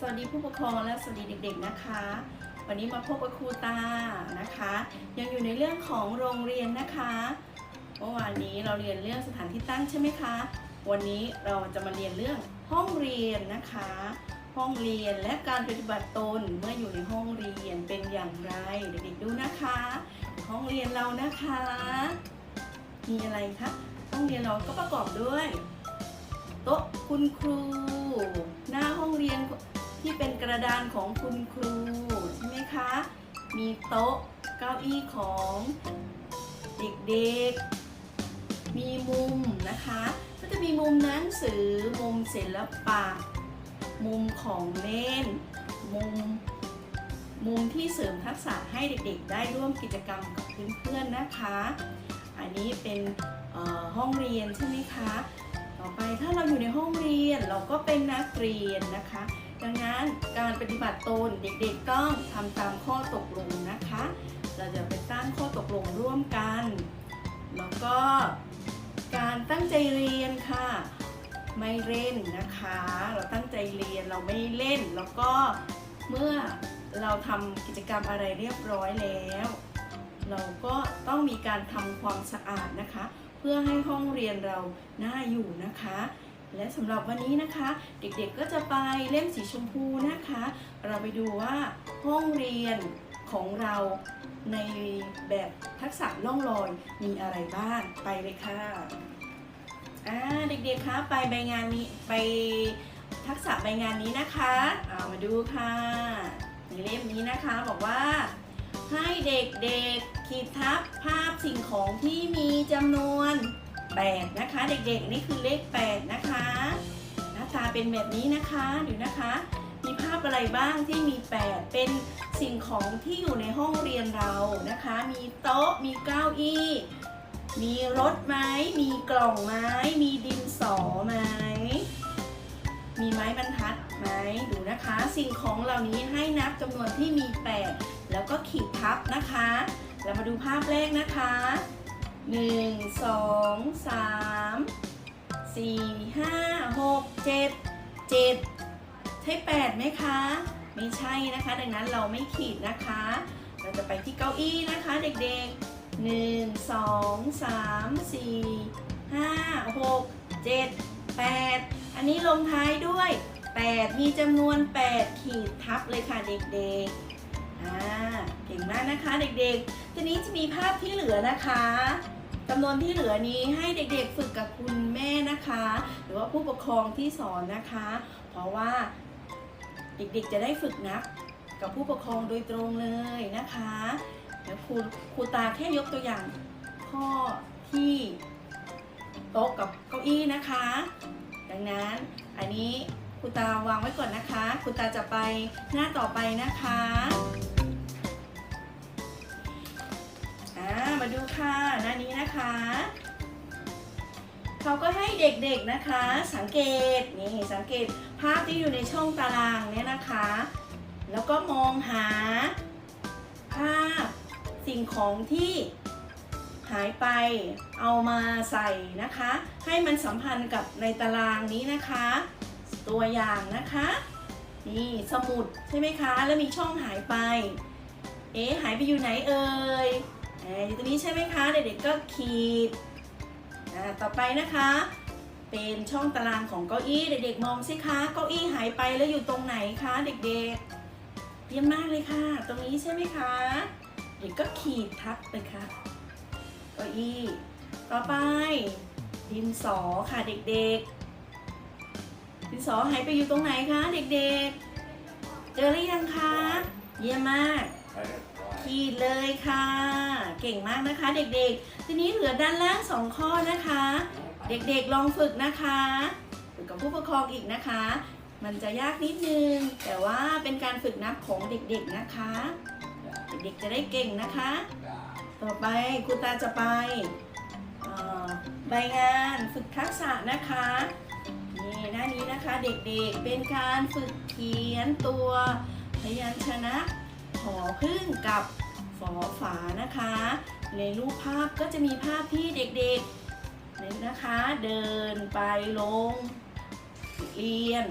สวัสดีผู้ปกครองและสวัสดีเด็กๆนะคะ วันนี้มาพบกับครูตานะคะ ยังอยู่ในเรื่องของโรงเรียนนะคะเมื่อวานนี้เราเรียนเรื่องสถานที่ตั้งใช่ไหมคะ วันนี้เราจะมาเรียนเรื่องห้องเรียนนะคะ ห้องเรียนและการปฏิบัติตนเมื่ออยู่ในห้องเรียนเป็นอย่างไรเด็กๆดูนะคะ ห้องเรียนเรานะคะ มีอะไรคะห้องเรียนเราก็ประกอบด้วย โต๊ะคุณครู ระดานของคุณครูใช่ไหมคะ มีโต๊ะเก้าอี้ของเด็กๆ มีมุมนะคะ ก็จะมีมุมหนังสือ มุมศิลปะ มุมของเล่น มุม มุมที่เสริมทักษะให้เด็กๆ ได้ร่วมกิจกรรมกับเพื่อนๆ นะคะ อันนี้เป็นห้องเรียนใช่ไหมคะ ต่อไปถ้าเราอยู่ในห้องเรียนเราก็เป็นนักเรียนนะคะ ดังนั้นการปฏิบัติตนเด็กๆต้องทำตามข้อตกลงนะคะ เราจะไปสร้างข้อตกลงร่วมกัน แล้วก็การตั้งใจเรียนค่ะ ไม่เล่นนะคะ เราตั้งใจเรียนเราไม่เล่น แล้วก็เมื่อเราทำกิจกรรมอะไรเรียบร้อยแล้ว เราก็ต้องมีการทำความสะอาดนะคะ เพื่อให้ห้องเรียนเราน่าอยู่นะคะ และสำหรับวันนี้นะคะ เด็กๆก็จะไปเล่มสีชมพูนะคะ เราไปดูว่าห้องเรียนของเราในแบบทักษะล่องลอยมีอะไรบ้างไปเลยค่ะอ่าเด็กๆคะไปใบงานนี้ไปทักษะใบงานนี้นะคะเอามาดูค่ะ ในเล่มนี้นะคะบอกว่า ให้เด็กๆขีดทับภาพสิ่งของที่มีจำนวน 8 นะคะ เด็กๆ นี่คือเลข 8 นะคะ หน้าตาเป็นแบบนี้นะคะดูนะคะ มีภาพอะไรบ้างที่มี 8 เป็นสิ่งของที่อยู่ในห้องเรียนเรานะคะ มีโต๊ะ มีเก้าอี้ มีรถไหมมีกล่องไม้ มีดินสอไหมมีไม้บรรทัดไหมดูนะคะ สิ่งของเหล่านี้ให้นับจำนวนที่มี 8 แล้วก็ขีดทับนะคะ เรามาดูภาพแรกนะคะ 1 2 3 4 5 6 7 7ใช่8ไหมคะ ไม่ใช่นะคะ ดังนั้นเราไม่ขีดนะคะ เราจะไปที่เก้าอี้นะคะเด็กๆ1 2 3 4 5 6 7 8อันนี้ลงท้ายด้วย 8 มีจำนวน 8 ขีดทับเลยค่ะเด็กๆอ่าเก่งมากนะคะเด็กๆ ทีนี้จะมีภาพที่เหลือนะคะ จำนวนที่เหลือนี้ให้เด็กๆฝึกกับคุณแม่นะคะ หรือว่าผู้ปกครองที่สอนนะคะ เพราะว่าเด็กๆจะได้ฝึกนับกับผู้ปกครองโดยตรงเลยนะคะเดี๋ยวครูครูตาแค่ยกตัวอย่างข้อที่โต๊ะกับเก้าอี้นะคะ ดังนั้นอันนี้ครูตาวางไว้ก่อนนะคะครูตาจะไปหน้าต่อไปนะคะ มาดูค่ะหน้านี้นะคะเขาก็ให้เด็กๆนะคะ สังเกตนี่สังเกตภาพที่อยู่ในช่องตารางเนี่ยนะคะ แล้วก็มองหาภาพสิ่งของที่หายไปเอามาใส่นะคะ ให้มันสัมพันธ์กับในตารางนี้นะคะ ตัวอย่างนะคะ นี่สมุดใช่ไหมคะ แล้วมีช่องหายไป เอ๊หายไปอยู่ไหนเอ่ย อยู่ตรงนี้ใช่ไหมคะ เด็กๆก็ขีดต่อไปนะคะ เป็นช่องตารางของเก้าอี้ เด็กๆมองสิคะ เก้าอี้หายไปแล้วอยู่ตรงไหนคะ เด็กๆ เยี่ยมมากเลยค่ะ ตรงนี้ใช่ไหมคะ เด็กก็ขีดทับเลยค่ะ เก้าอี้ ต่อไป ดินสอค่ะเด็กๆ ดินสอหายไปอยู่ตรงไหนคะ เด็กๆ เจอหรือยังคะ เยี่ยมมาก ขีดเลยค่ะ เก่งมากนะคะเด็กๆ ทีนี้เหลือด้านล่างสองข้อนะคะ เด็กๆลองฝึกนะคะฝึกกับผู้ปกครองอีกนะคะ มันจะยากนิดนึง แต่ว่าเป็นการฝึกนับของเด็กๆนะคะ เด็กๆจะได้เก่งนะคะ ต่อไปครูตาจะไปเอ่อใบงานฝึกทักษะนะคะนี่หน้านี้นะคะเด็กๆเป็นการฝึกเขียนตัวพยัญชนะหอพึ่งกับ ฝอฝานะคะ ในรูปภาพก็จะมีภาพที่เด็กๆนี่นะคะ เดินไปลงเรียน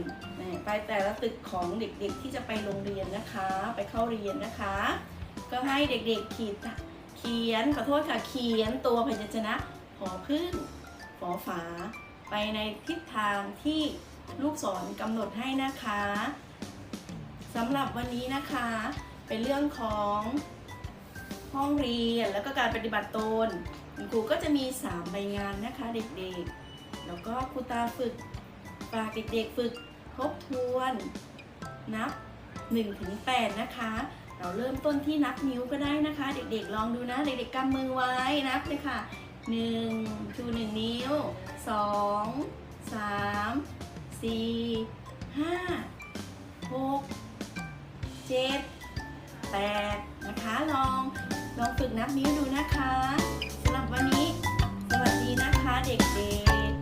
ไปแต่ละตึกของเด็กๆที่จะไปโรงเรียนนะคะ ไปเข้าเรียนนะคะ ก็ให้เด็กๆขีดเขียนขอโทษค่ะเขียนตัวพยัญชนะหอพึ่งฝอฝา ไปในทิศทางที่ลูกศรกำหนดให้นะคะสำหรับวันนี้นะคะ เป็นเรื่องของ ห้องเรียนแล้วก็การปฏิบัติตนคุณครูก็จะมี 3 ใบงานนะคะเด็กๆ แล้วก็ครูตาฝึกฝากเด็กๆฝึกทบทวนนับ1ถึง8นะคะ เราเริ่มต้นที่นับนิ้วก็ได้นะคะ เด็กๆ ลองดูนะ เด็กๆกำมือไว้นับเลยค่ะ1ชู1นิ้ว 2 3 4 5 6 7 8 นะคะลอง ลองฝึกนับนิ้วดูนะคะสำหรับวันนี้ สวัสดีนะคะเด็กๆ